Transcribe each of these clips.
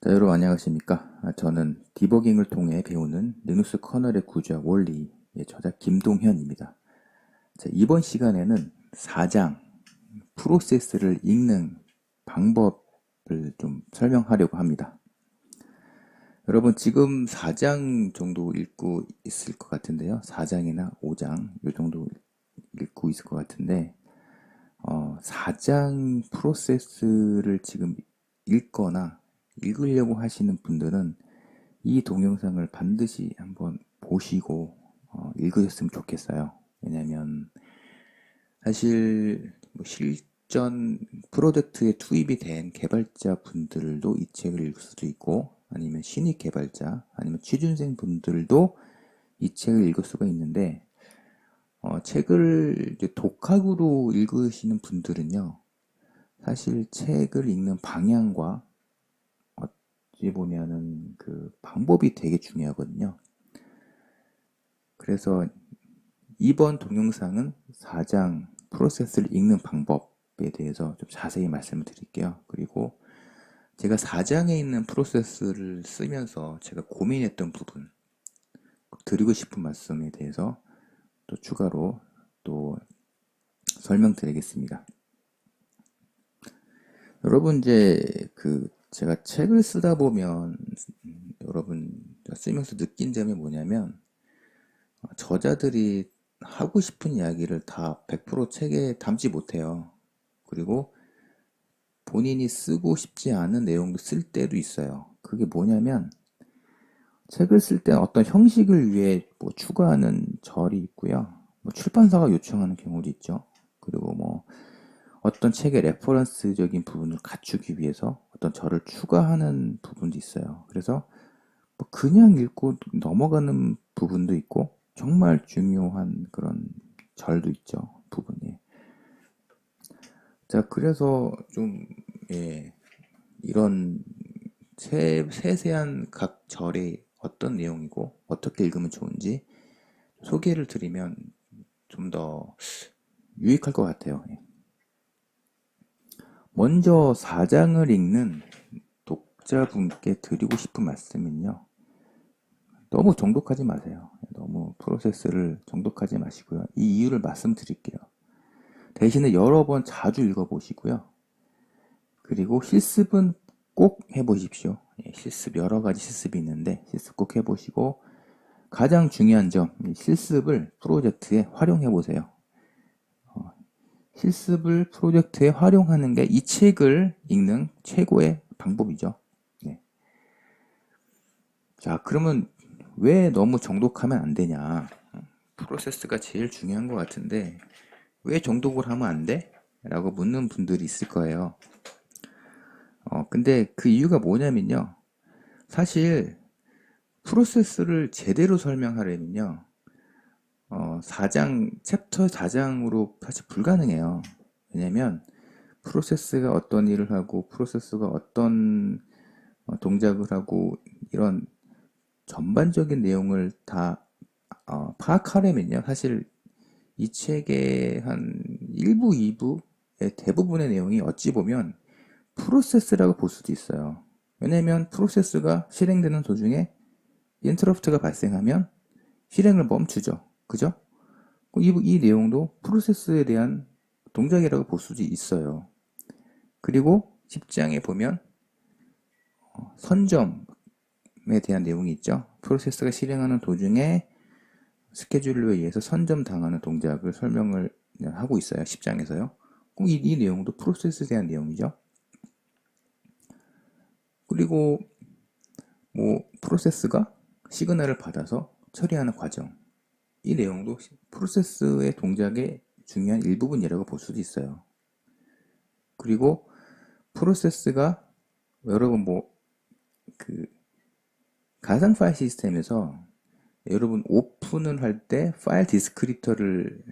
자, 여러분 안녕하십니까? 아, 저는 디버깅을 통해 배우는 리눅스 커널의 구조와 원리의 저자 김동현입니다. 자, 이번 시간에는 4장 프로세스를 읽는 방법을 좀 설명하려고 합니다. 여러분 지금 4장 정도 읽고 있을 것 같은데요. 4장이나 5장 이 정도 읽고 있을 것 같은데 어, 4장 프로세스를 지금 읽거나 읽으려고 하시는 분들은 이 동영상을 반드시 한번 보시고 어, 읽으셨으면 좋겠어요. 왜냐면 사실 뭐 실전 프로젝트에 투입이 된 개발자 분들도 이 책을 읽을 수도 있고 아니면 신입 개발자 아니면 취준생 분들도 이 책을 읽을 수가 있는데 어, 책을 독학으로 읽으시는 분들은요 사실 책을 읽는 방향과 어찌 보면은 그 방법이 되게 중요하거든요. 그래서 이번 동영상은 4장 프로세스를 읽는 방법에 대해서 좀 자세히 말씀을 드릴게요. 그리고 제가 4장에 있는 프로세스를 쓰면서 제가 고민했던 부분, 드리고 싶은 말씀에 대해서 또 추가로 또 설명드리겠습니다. 여러분 이제 그 제가 책을 쓰다 보면 여러분 쓰면서 느낀 점이 뭐냐면 저자들이 하고 싶은 이야기를 다 100% 책에 담지 못해요. 그리고 본인이 쓰고 싶지 않은 내용도 쓸 때도 있어요. 그게 뭐냐면 책을 쓸 때 어떤 형식을 위해 뭐 추가하는 절이 있고요. 뭐 출판사가 요청하는 경우도 있죠. 그리고 뭐 어떤 책의 레퍼런스적인 부분을 갖추기 위해서 어떤 절을 추가하는 부분도 있어요. 그래서 뭐 그냥 읽고 넘어가는 부분도 있고 정말 중요한 그런 절도 있죠. 부분이. 자, 그래서 좀, 예, 이런 세, 세세한 각 절의 어떤 내용이고 어떻게 읽으면 좋은지 소개를 드리면 좀 더 유익할 것 같아요. 예. 먼저 4장을 읽는 독자분께 드리고 싶은 말씀은요. 너무 정독하지 마세요. 너무 프로세스를 정독하지 마시고요. 이 이유를 말씀드릴게요. 대신에 여러 번 자주 읽어보시고요. 그리고 실습은 꼭 해보십시오. 예, 실습 여러 가지 실습이 있는데 실습 꼭 해보시고 가장 중요한 점 실습을 프로젝트에 활용해 보세요. 어, 실습을 프로젝트에 활용하는 게 이 책을 읽는 최고의 방법이죠. 네. 자, 그러면 왜 너무 정독하면 안 되냐? 프로세스가 제일 중요한 것 같은데 왜 정독을 하면 안 돼? 라고 묻는 분들이 있을 거예요. 어, 근데 그 이유가 뭐냐면요. 사실 프로세스를 제대로 설명하려면요. 어, 4장, 챕터 4장으로 사실 불가능해요. 왜냐면 프로세스가 어떤 일을 하고 프로세스가 어떤 어, 동작을 하고 이런 전반적인 내용을 다 어, 파악하려면요. 사실 이 책의 한 1부, 2부의 대부분의 내용이 어찌 보면 프로세스라고 볼 수도 있어요. 왜냐면 프로세스가 실행되는 도중에 인터럽트가 발생하면 실행을 멈추죠. 그죠? 이, 이 내용도 프로세스에 대한 동작이라고 볼 수도 있어요. 그리고 10장에 보면 어, 선점, 에 대한 내용이 있죠. 프로세스가 실행하는 도중에 스케줄러에 의해서 선점 당하는 동작을 설명을 하고 있어요. 10장에서요. 이, 이 내용도 프로세스에 대한 내용이죠. 그리고 뭐 프로세스가 시그널을 받아서 처리하는 과정. 이 내용도 프로세스의 동작의 중요한 일부분이라고 볼 수도 있어요. 그리고 프로세스가 여러분 뭐 그 가상 파일 시스템에서 여러분 오픈을 할 때 파일 디스크립터를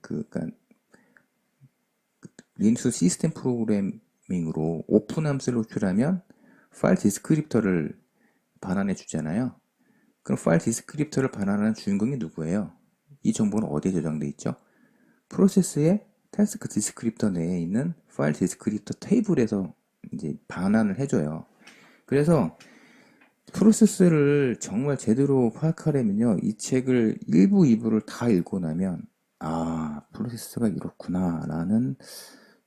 그 그러니까 리눅스 시스템 프로그래밍으로 오픈 함수를 호출하면 파일 디스크립터를 반환해 주잖아요. 그럼 파일 디스크립터를 반환하는 주인공이 누구예요? 이 정보는 어디에 저장돼 있죠? 프로세스의 태스크 디스크립터 내에 있는 파일 디스크립터 테이블에서 이제 반환을 해줘요. 그래서 프로세스를 정말 제대로 파악하려면요, 이 책을 1부, 2부를 다 읽고 나면, 아, 프로세스가 이렇구나 라는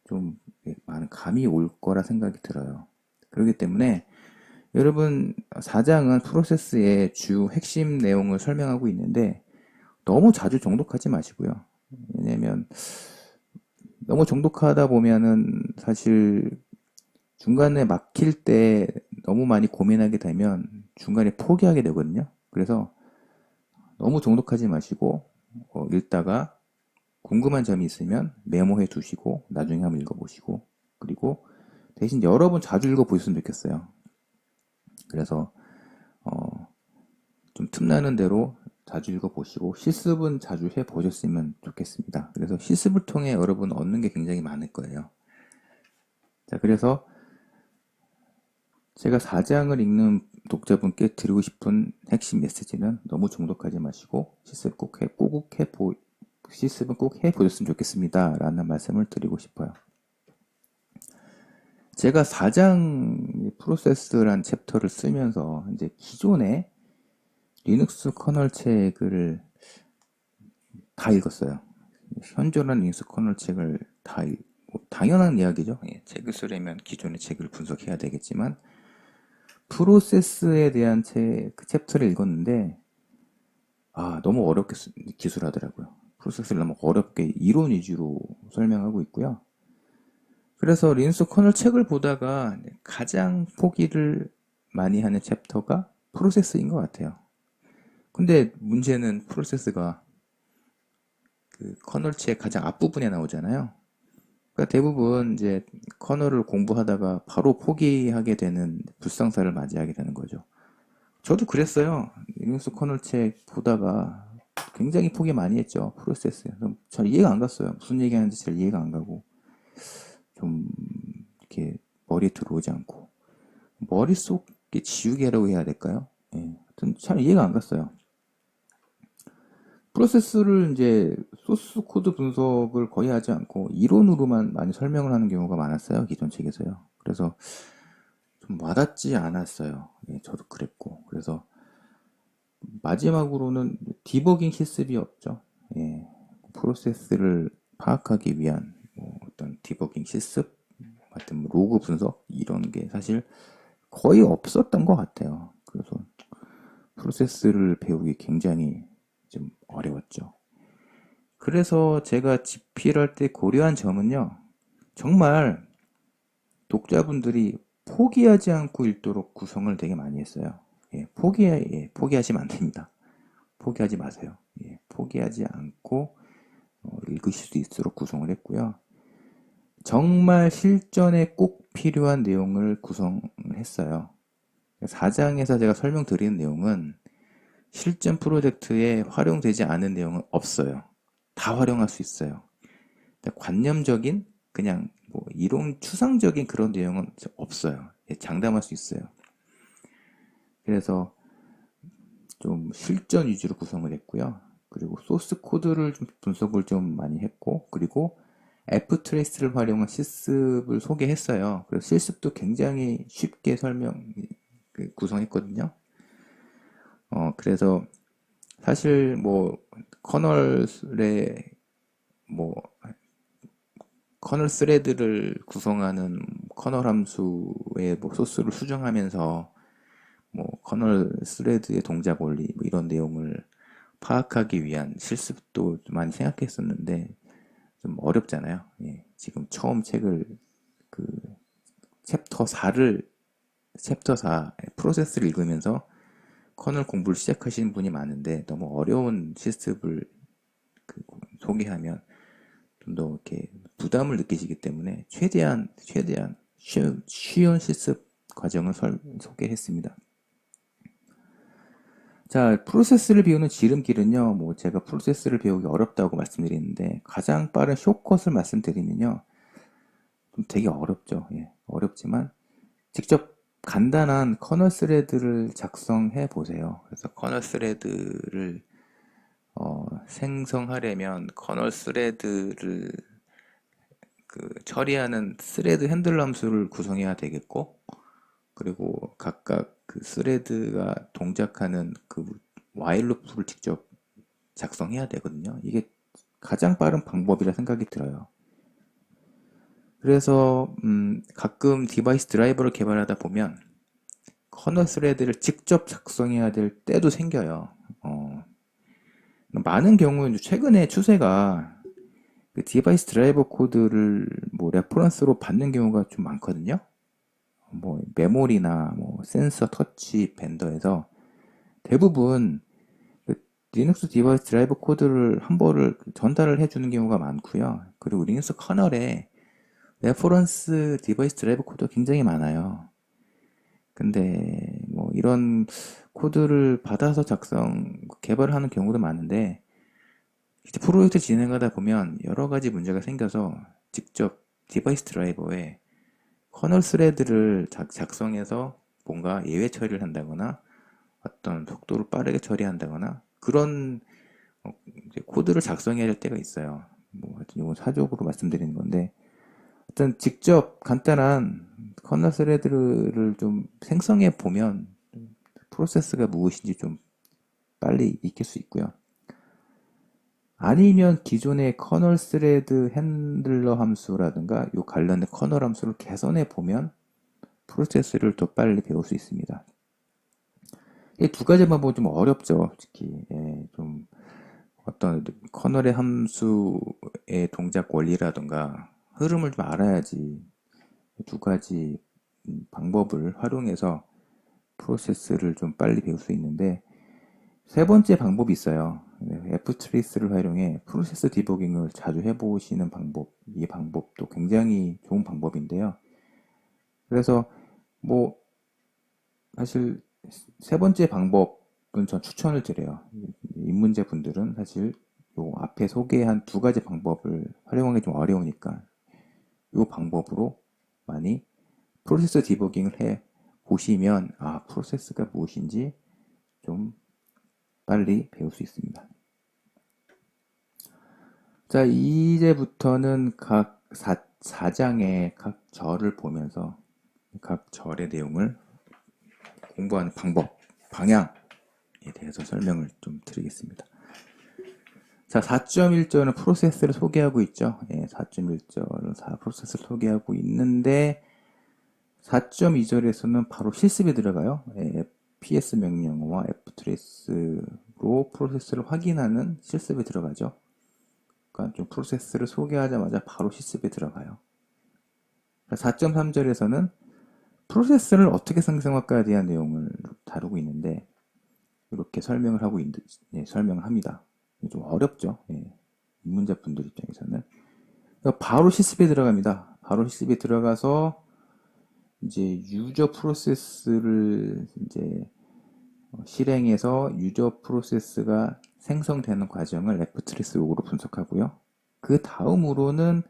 좀 많은 감이 올 거라 생각이 들어요. 그렇기 때문에 여러분 4장은 프로세스의 주 핵심 내용을 설명하고 있는데 너무 자주 정독하지 마시고요. 왜냐면 너무 정독하다 보면은 사실 중간에 막힐 때 너무 많이 고민하게 되면 중간에 포기하게 되거든요. 그래서 너무 정독하지 마시고 어, 읽다가 궁금한 점이 있으면 메모해 두시고 나중에 한번 읽어보시고 그리고 대신 여러 번 자주 읽어보셨으면 좋겠어요. 그래서 어, 좀 틈나는 대로 자주 읽어보시고 실습은 자주 해보셨으면 좋겠습니다. 그래서 실습을 통해 여러분 얻는 게 굉장히 많을 거예요. 자, 그래서 제가 4장을 읽는 독자분께 드리고 싶은 핵심 메시지는 너무 중독하지 마시고 실습 꼭 해, 꼭 해 보, 실습은 꼭 해보셨으면 좋겠습니다. 라는 말씀을 드리고 싶어요. 제가 4장 프로세스란 챕터를 쓰면서 이제 기존의 리눅스 커널 책을 다 읽었어요. 현존한 리눅스 커널 책을 다 읽, 뭐 당연한 이야기죠. 예, 책을 쓰려면 기존의 책을 분석해야 되겠지만 프로세스에 대한 책, 그 챕터를 읽었는데 아 너무 어렵게 기술하더라고요. 프로세스를 너무 어렵게 이론 위주로 설명하고 있고요. 그래서 린스 커널 책을 보다가 가장 포기를 많이 하는 챕터가 프로세스인 것 같아요. 근데 문제는 프로세스가 그 커널책 가장 앞부분에 나오잖아요. 그러니까 대부분 이제 커널을 공부하다가 바로 포기하게 되는 불상사를 맞이하게 되는 거죠. 저도 그랬어요. 리눅스 커널 책 보다가 굉장히 포기 많이 했죠. 프로세스. 잘 이해가 안 갔어요. 무슨 얘기하는지 잘 이해가 안 가고. 좀 이렇게 머리에 들어오지 않고 머릿속에 지우개라고 해야 될까요? 예, 하여튼 잘 이해가 안 갔어요. 프로세스를 이제 소스 코드 분석을 거의 하지 않고 이론으로만 많이 설명을 하는 경우가 많았어요. 기존 책에서요. 그래서 좀 와닿지 않았어요. 예, 저도 그랬고. 그래서 마지막으로는 디버깅 실습이 없죠. 예, 프로세스를 파악하기 위한 뭐 어떤 디버깅 실습 뭐 로그 분석 이런 게 사실 거의 없었던 것 같아요. 그래서 프로세스를 배우기 굉장히 좀 어려웠죠. 그래서 제가 집필 할 때 고려한 점은요. 정말 독자분들이 포기하지 않고 읽도록 구성을 되게 많이 했어요. 예, 포기, 예, 포기하시면 안 됩니다. 포기하지 마세요. 예, 포기하지 않고 어, 읽으실 수 있도록 구성을 했고요. 정말 실전에 꼭 필요한 내용을 구성했어요. 4장에서 제가 설명드리는 내용은 실전 프로젝트에 활용되지 않은 내용은 없어요. 다 활용할 수 있어요. 관념적인 그냥 뭐 이론 추상적인 그런 내용은 없어요. 예, 장담할 수 있어요. 그래서 좀 실전 위주로 구성을 했고요. 그리고 소스 코드를 좀 분석을 좀 많이 했고, 그리고 F 트레이스를 활용한 실습을 소개했어요. 그래서 실습도 굉장히 쉽게 설명 그 구성했거든요. 어 그래서 사실 뭐 커널의 뭐 커널 스레드를 구성하는 커널 함수의 뭐 소스를 수정하면서 뭐 커널 스레드의 동작 원리 뭐 이런 내용을 파악하기 위한 실습도 많이 생각했었는데 좀 어렵잖아요. 예, 지금 처음 책을 그 챕터 4를 챕터 4 프로세스를 읽으면서 커널 공부를 시작하시는 분이 많은데 너무 어려운 실습을 그 소개하면 좀 더 이렇게 부담을 느끼시기 때문에 최대한 최대한 쉬운, 쉬운 실습 과정을 설, 소개했습니다. 자, 프로세스를 배우는 지름길은요, 뭐 제가 프로세스를 배우기 어렵다고 말씀드리는데 가장 빠른 쇼컷을 말씀드리면요, 좀 되게 어렵죠. 예, 어렵지만 직접 간단한 커널 스레드를 작성해 보세요. 그래서 커널 스레드를 어, 생성하려면 커널 스레드를 그 처리하는 스레드 핸들 함수를 구성해야 되겠고 그리고 각각 그 스레드가 동작하는 그 와일 루프를 직접 작성해야 되거든요. 이게 가장 빠른 방법이라 생각이 들어요. 그래서 음, 가끔 디바이스 드라이버를 개발하다 보면 커널 스레드를 직접 작성해야 될 때도 생겨요. 어, 많은 경우는 최근에 추세가 그 디바이스 드라이버 코드를 뭐 레퍼런스로 받는 경우가 좀 많거든요. 뭐 메모리나 뭐 센서 터치 벤더에서 대부분 그 리눅스 디바이스 드라이버 코드를 한 번을 전달을 해주는 경우가 많고요. 그리고 리눅스 커널에 레퍼런스 디바이스 드라이버 코드가 굉장히 많아요. 근데 뭐 이런 코드를 받아서 작성 개발하는 경우도 많은데 이제 프로젝트 진행하다 보면 여러 가지 문제가 생겨서 직접 디바이스 드라이버에 커널 스레드를 작, 작성해서 뭔가 예외 처리를 한다거나 어떤 속도를 빠르게 처리한다거나 그런 어, 코드를 작성해야 할 때가 있어요. 뭐 하여튼 이건 사적으로 말씀드리는 건데 어떤 직접 간단한 커널 스레드를 좀 생성해 보면 프로세스가 무엇인지 좀 빨리 익힐 수 있고요. 아니면 기존의 커널 스레드 핸들러 함수라든가 요 관련된 커널 함수를 개선해 보면 프로세스를 더 빨리 배울 수 있습니다. 이 두 가지 방법은 좀 어렵죠, 솔직히. 예, 좀 어떤 커널의 함수의 동작 원리라든가 흐름을 좀 알아야지 두 가지 방법을 활용해서 프로세스를 좀 빨리 배울 수 있는데 세 번째 방법이 있어요. F트레이스를 활용해 프로세스 디버깅을 자주 해보시는 방법, 이 방법도 굉장히 좋은 방법인데요. 그래서 뭐 사실 세 번째 방법은 전 추천을 드려요. 입문자 분들은 사실 요 앞에 소개한 두 가지 방법을 활용하기 좀 어려우니까 이 방법으로 많이 프로세스 디버깅을 해 보시면 아 프로세스가 무엇인지 좀 빨리 배울 수 있습니다. 자 이제부터는 각 사, 4장의 각 절을 보면서 각 절의 내용을 공부하는 방법, 방향에 대해서 설명을 좀 드리겠습니다. 자, 4.1절은 프로세스를 소개하고 있죠. 예, 4.1절은 프로세스를 소개하고 있는데 4.2절에서는 바로 실습이 들어가요. 예, PS 명령어와 ftrace로 프로세스를 확인하는 실습이 들어가죠. 그러니까 좀 프로세스를 소개하자마자 바로 실습에 들어가요. 4.3절에서는 프로세스를 어떻게 생성할까에 대한 내용을 다루고 있는데 이렇게 설명을 하고 있, 예, 설명을 합니다. 좀 어렵죠. 예. 입문자분들 입장에서는. 그러니까 바로 실습에 들어갑니다. 바로 실습에 들어가서 이제 유저 프로세스를 이제 어, 실행해서 유저 프로세스가 생성되는 과정을 레프트리스 로그로 분석하고요. 그 다음으로는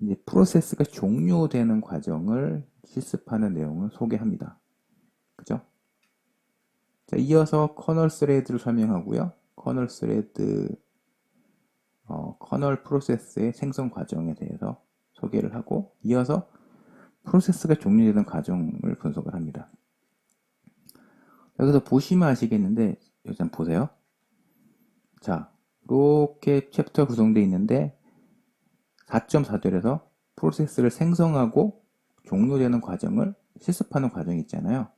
이제 프로세스가 종료되는 과정을 실습하는 내용을 소개합니다. 그죠? 자, 이어서 커널 스레드를 설명하고요. 커널 스레드 어, 커널 프로세스의 생성 과정에 대해서 소개를 하고 이어서 프로세스가 종료되는 과정을 분석을 합니다. 여기서 보시면 아시겠는데 한번 보세요. 자, 이렇게 챕터 구성되어 있는데 4.4절에서 프로세스를 생성하고 종료되는 과정을 실습하는 과정이 있잖아요.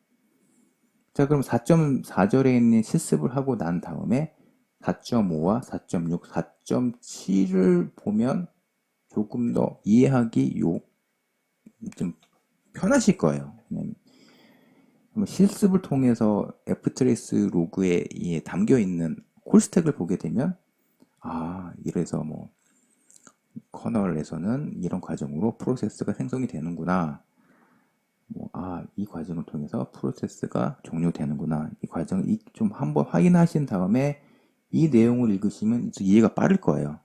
자, 그럼 4.4절에 있는 실습을 하고 난 다음에 4.5와 4.6, 4.7을 보면 조금 더 이해하기 요, 좀 편하실 거예요. 실습을 통해서 ftrace 로그에 담겨 있는 콜스택을 보게 되면 아 이래서 뭐 커널에서는 이런 과정으로 프로세스가 생성이 되는구나. 뭐, 아, 이 과정을 통해서 프로세스가 종료되는구나. 이 과정을 좀 한번 확인하신 다음에 이 내용을 읽으시면 이해가 빠를 거예요.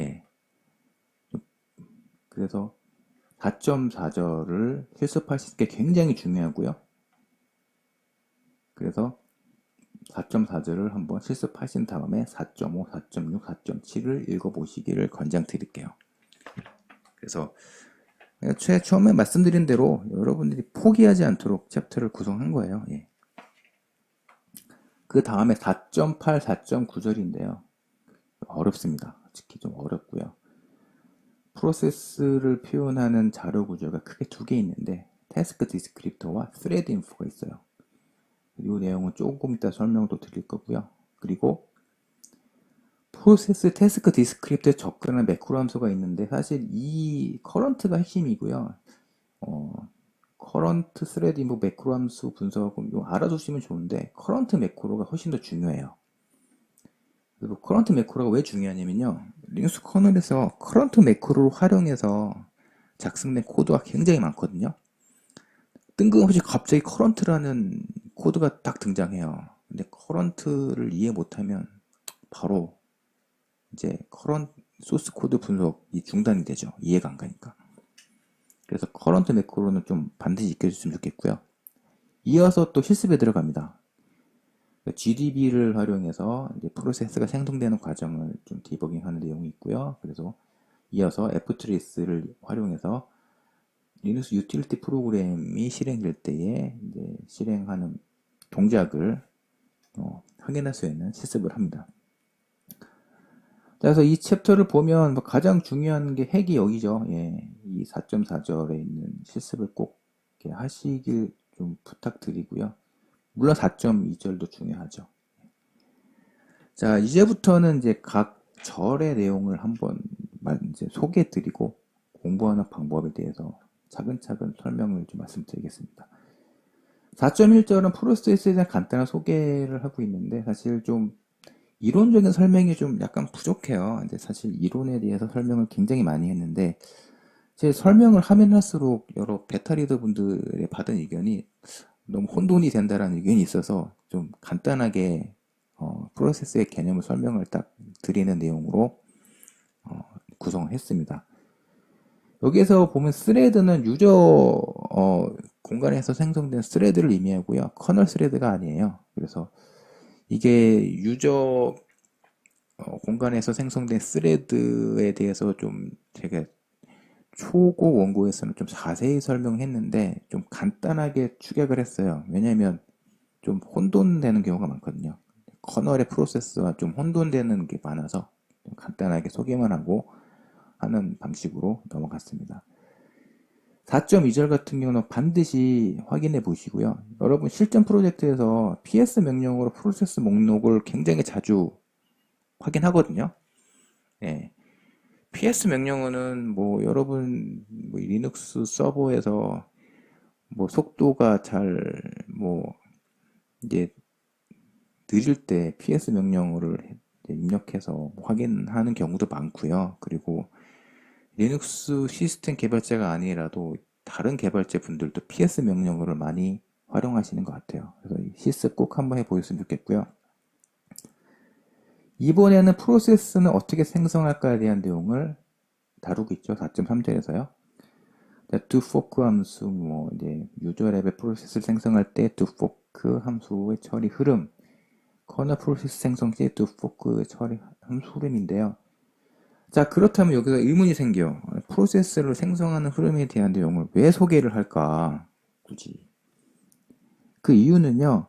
예. 그래서 4.4절을 실습하실 게 굉장히 중요하고요. 그래서 4.4절을 한번 실습하신 다음에 4.5, 4.6, 4.7을 읽어보시기를 권장드릴게요. 그래서 최 처음에 말씀드린 대로 여러분들이 포기하지 않도록 챕터를 구성한 거예요. 예. 그 다음에 4.8, 4.9절인데요. 어렵습니다. 특히 좀 어렵고요. 프로세스를 표현하는 자료 구조가 크게 두 개 있는데 태스크 디스크립터와 스레드 인포가 있어요. 이 내용은 조금 이따 설명도 드릴 거고요. 그리고 프로세스 태스크 디스크립트에 접근하는 매크로 함수가 있는데 사실 이 커런트가 핵심이고요. 어, 커런트 스레드 인포 매크로 함수 분석은 요 알아두시면 좋은데 커런트 매크로가 훨씬 더 중요해요. 그리고 커런트 매크로가 왜 중요하냐면요. 리눅스 커널에서 커런트 매크로를 활용해서 작성된 코드가 굉장히 많거든요. 뜬금없이 갑자기 커런트라는 코드가 딱 등장해요. 근데 커런트를 이해 못하면 바로 이제 커런트 소스 코드 분석이 중단이 되죠. 이해가 안 가니까. 그래서 커런트 매크로는 좀 반드시 익혀줬으면 좋겠고요. 이어서 또 실습에 들어갑니다. GDB를 활용해서 프로세스가 생성되는 과정을 좀 디버깅하는 내용이 있고요. 그래서 이어서 ftrace를 활용해서 리눅스 유틸리티 프로그램이 실행될 때에 실행하는 동작을 어, 확인할 수 있는 실습을 합니다. 자, 그래서 이 챕터를 보면 뭐 가장 중요한 게 핵이 여기죠. 예, 이 4.4절에 있는 실습을 꼭 하시길 좀 부탁드리고요. 물론 4.2절도 중요하죠. 자, 이제부터는 이제 각 절의 내용을 한번 이제 소개해 드리고 공부하는 방법에 대해서 차근차근 설명을 좀 말씀드리겠습니다. 4.1절은 프로세스에 대한 간단한 소개를 하고 있는데 사실 좀 이론적인 설명이 좀 약간 부족해요. 근데 사실 이론에 대해서 설명을 굉장히 많이 했는데 제 설명을 하면 할수록 여러 베타 리더 분들의 받은 의견이 너무 혼돈이 된다라는 의견이 있어서 좀 간단하게 어, 프로세스의 개념을 설명을 딱 드리는 내용으로 어, 구성을 했습니다. 여기에서 보면 스레드는 유저 어, 공간에서 생성된 스레드를 의미하고요. 커널 스레드가 아니에요. 그래서 이게 유저 어, 공간에서 생성된 스레드에 대해서 좀 제가 초고 원고에서는 좀 자세히 설명했는데 좀 간단하게 축약을 했어요. 왜냐하면 좀 혼돈되는 경우가 많거든요. 커널의 프로세스와 좀 혼돈되는 게 많아서 좀 간단하게 소개만 하고 하는 방식으로 넘어갔습니다. 4.2절 같은 경우는 반드시 확인해 보시고요. 여러분 실전 프로젝트에서 PS 명령으로 프로세스 목록을 굉장히 자주 확인하거든요. 예. PS 명령어는 뭐 여러분 뭐 리눅스 서버에서 뭐 속도가 잘 뭐 이제 느릴 때 PS 명령어를 입력해서 확인하는 경우도 많고요. 그리고 리눅스 시스템 개발자가 아니라도 다른 개발자 분들도 PS 명령어를 많이 활용하시는 것 같아요. 그래서 시스 꼭 한번 해보셨으면 좋겠고요. 이번에는 프로세스는 어떻게 생성할까에 대한 내용을 다루고 있죠. 4.3절에서요. do fork 함수, 뭐, 이제, 유저 랩의 프로세스를 생성할 때 fork 함수의 처리 흐름, 커널 프로세스 생성 시 do fork 처리 함수 흐름인데요. 자, 그렇다면 여기서 의문이 생겨. 프로세스를 생성하는 흐름에 대한 내용을 왜 소개를 할까? 굳이. 그 이유는요,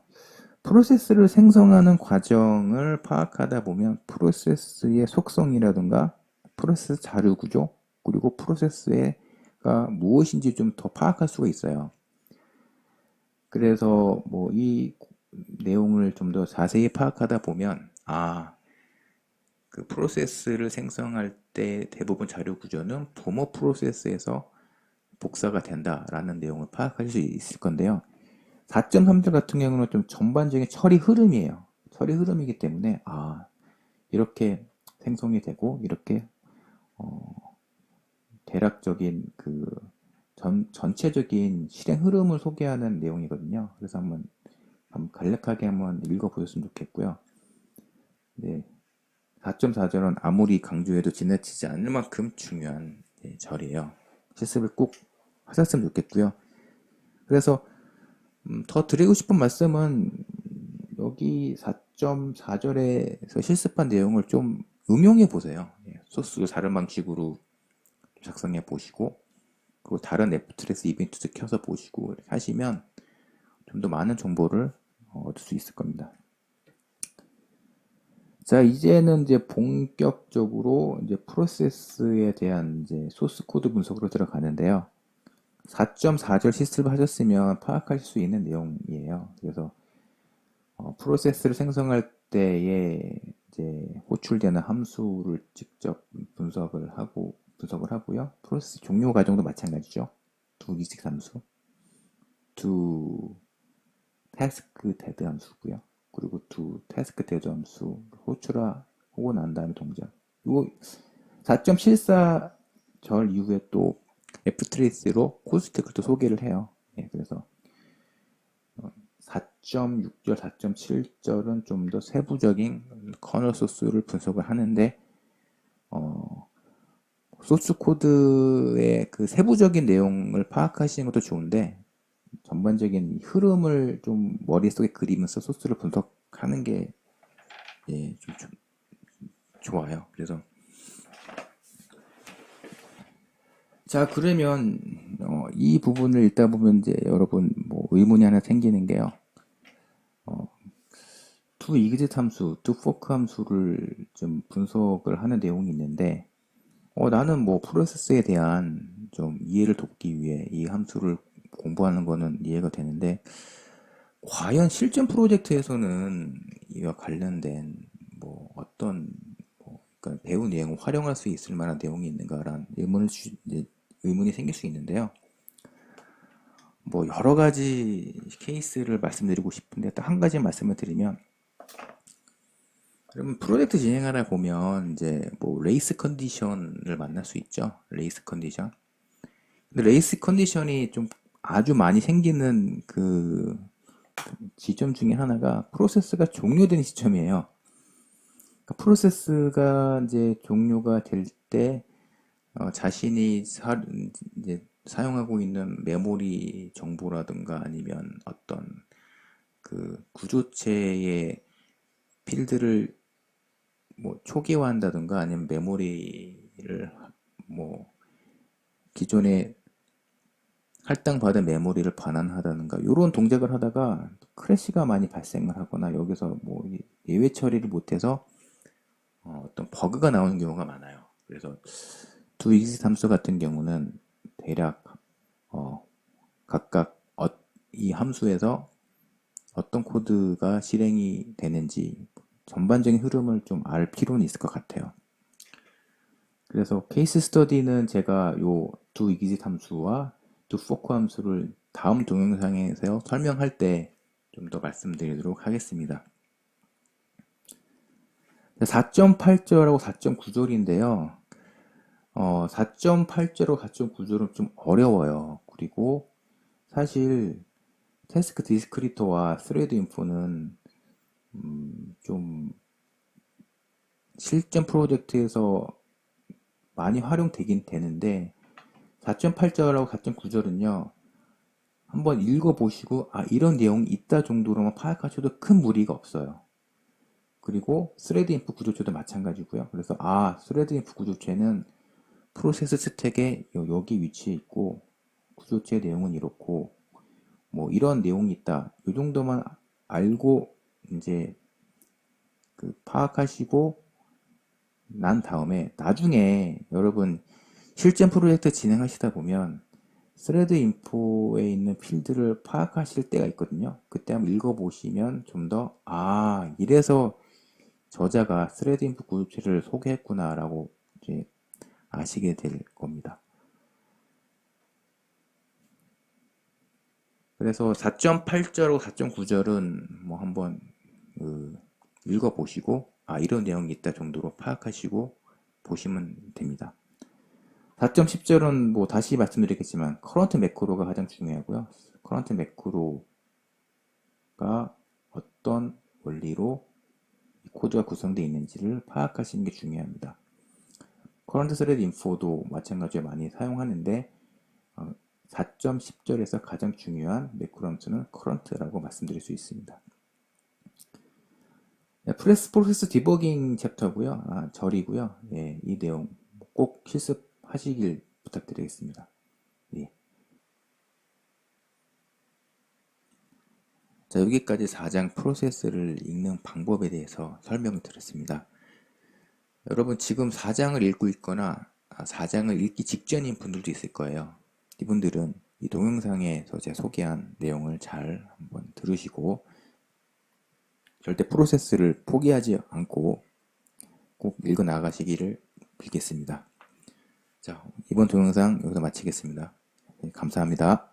프로세스를 생성하는 과정을 파악하다 보면 프로세스의 속성이라든가 프로세스 자료 구조 그리고 프로세스가 무엇인지 좀 더 파악할 수가 있어요. 그래서 뭐 이 내용을 좀 더 자세히 파악하다 보면 아, 그 프로세스를 생성할 때 대부분 자료 구조는 부모 프로세스에서 복사가 된다라는 내용을 파악할 수 있을 건데요. 4.3절 같은 경우는 좀 전반적인 처리 흐름이에요. 처리 흐름이기 때문에 아 이렇게 생성이 되고 이렇게 어, 대략적인 그 전, 전체적인 실행 흐름을 소개하는 내용이거든요. 그래서 한번, 한번 간략하게 한번 읽어보셨으면 좋겠고요. 네. 4.4절은 아무리 강조해도 지나치지 않을 만큼 중요한 네, 절이에요. 실습을 꼭 하셨으면 좋겠고요. 그래서 음, 더 드리고 싶은 말씀은 여기 4.4절에서 실습한 내용을 좀 응용해 보세요. 예, 소스 다른 방식으로 작성해 보시고 그리고 다른 F트레스 이벤트도 켜서 보시고 하시면 좀 더 많은 정보를 어, 얻을 수 있을 겁니다. 자, 이제는 이제 본격적으로 이제 프로세스에 대한 이제 소스 코드 분석으로 들어가는데요. 4.4절 실습 하셨으면 파악하실 수 있는 내용이에요. 그래서 어, 프로세스를 생성할 때에 이제 호출되는 함수를 직접 분석을 하고 분석을 하고요. 프로세스 종료 과정도 마찬가지죠. 두 기식 함수, 두 태스크 데드 함수고요. 그리고 두 태스크 데드 함수 호출하고 난 다음에 동작. 이거 4.74절 이후에 또 F트레이스로 코스텍을 또 소개를 해요. 예, 그래서 4.6절, 4.7절은 좀 더 세부적인 커널 소스를 분석을 하는데 어, 소스 코드의 그 세부적인 내용을 파악하시는 것도 좋은데 전반적인 흐름을 좀 머릿속에 그리면서 소스를 분석하는 게 예, 좀, 좀 좋아요. 그래서 자 그러면 어, 이 부분을 읽다 보면 이제 여러분 뭐 의문이 하나 생기는 게요. 어, to exit 함수, to fork 함수를 좀 분석을 하는 내용이 있는데 어, 나는 뭐 프로세스에 대한 좀 이해를 돕기 위해 이 함수를 공부하는 거는 이해가 되는데 과연 실전 프로젝트에서는 이와 관련된 뭐 어떤 뭐 그러니까 배운 내용을 활용할 수 있을 만한 내용이 있는가라는 의문을 주, 의문이 생길 수 있는데요. 뭐 여러 가지 케이스를 말씀드리고 싶은데 딱 한 가지 말씀을 드리면 그러면 프로젝트 진행하다 보면 이제 뭐 레이스 컨디션을 만날 수 있죠. 레이스 컨디션. 근데 레이스 컨디션이 좀 아주 많이 생기는 그 지점 중에 하나가 프로세스가 종료된 시점이에요. 그러니까 프로세스가 이제 종료가 될때 어, 자신이 사, 이제 사용하고 있는 메모리 정보라든가 아니면 어떤 그 구조체의 필드를 뭐 초기화한다든가 아니면 메모리를 뭐 기존에 할당받은 메모리를 반환하다든가 이런 동작을 하다가 크래시가 많이 발생을 하거나 여기서 뭐 예외 처리를 못해서 어, 어떤 버그가 나오는 경우가 많아요. 그래서 두 익스 함수 같은 경우는 대략 어, 각각 어, 이 함수에서 어떤 코드가 실행이 되는지 전반적인 흐름을 좀 알 필요는 있을 것 같아요. 그래서 케이스 스터디는 제가 요 두 이기짓 함수와 두 포크 함수를 다음 동영상에서 설명할 때 좀 더 말씀드리도록 하겠습니다. 4.8절하고 4.9절인데요. 어, 4.8절하고 4.9절은 좀 어려워요. 그리고 사실 태스크 디스크리터와 스레드 인포는 음, 좀 실전 프로젝트에서 많이 활용되긴 되는데 4.8절하고 4.9절은요 한번 읽어보시고 아 이런 내용이 있다 정도로만 파악하셔도 큰 무리가 없어요. 그리고 스레드 인프 구조체도 마찬가지고요. 그래서 아 스레드 인프 구조체는 프로세스 스택에 여기 위치해 있고 구조체 내용은 이렇고 뭐 이런 내용이 있다. 이 정도만 알고 이제 그 파악하시고 난 다음에 나중에 여러분 실전 프로젝트 진행하시다 보면 스레드 인포에 있는 필드를 파악하실 때가 있거든요. 그때 한번 읽어보시면 좀 더, 아, 이래서 저자가 스레드 인포 구조체를 소개했구나, 라고 이제 아시게 될 겁니다. 그래서 4.8절하고 4.9절은 뭐 한번 그 읽어보시고 아 이런 내용이 있다 정도로 파악하시고 보시면 됩니다. 4.10절은 뭐 다시 말씀드리겠지만 커런트 매크로가 가장 중요하고요. 커런트 매크로가 어떤 원리로 코드가 구성되어 있는지를 파악하시는 게 중요합니다. 커런트 스레드 인포도 마찬가지로 많이 사용하는데 4.10절에서 어, 가장 중요한 매크로 함수는 커런트라고 말씀드릴 수 있습니다. 네, 프레스 프로세스 디버깅 챕터고요. 아, 절이고요. 예, 이 내용 꼭 실습 하시길 부탁드리겠습니다. 예. 자, 여기까지 4장 프로세스를 읽는 방법에 대해서 설명을 드렸습니다. 여러분 지금 4장을 읽고 있거나 아, 4장을 읽기 직전인 분들도 있을 거예요. 이분들은 이 동영상에서 제가 소개한 내용을 잘 한번 들으시고 절대 프로세스를 포기하지 않고 꼭 읽어 나가시기를 빌겠습니다. 자, 이번 동영상 여기서 마치겠습니다. 네, 감사합니다.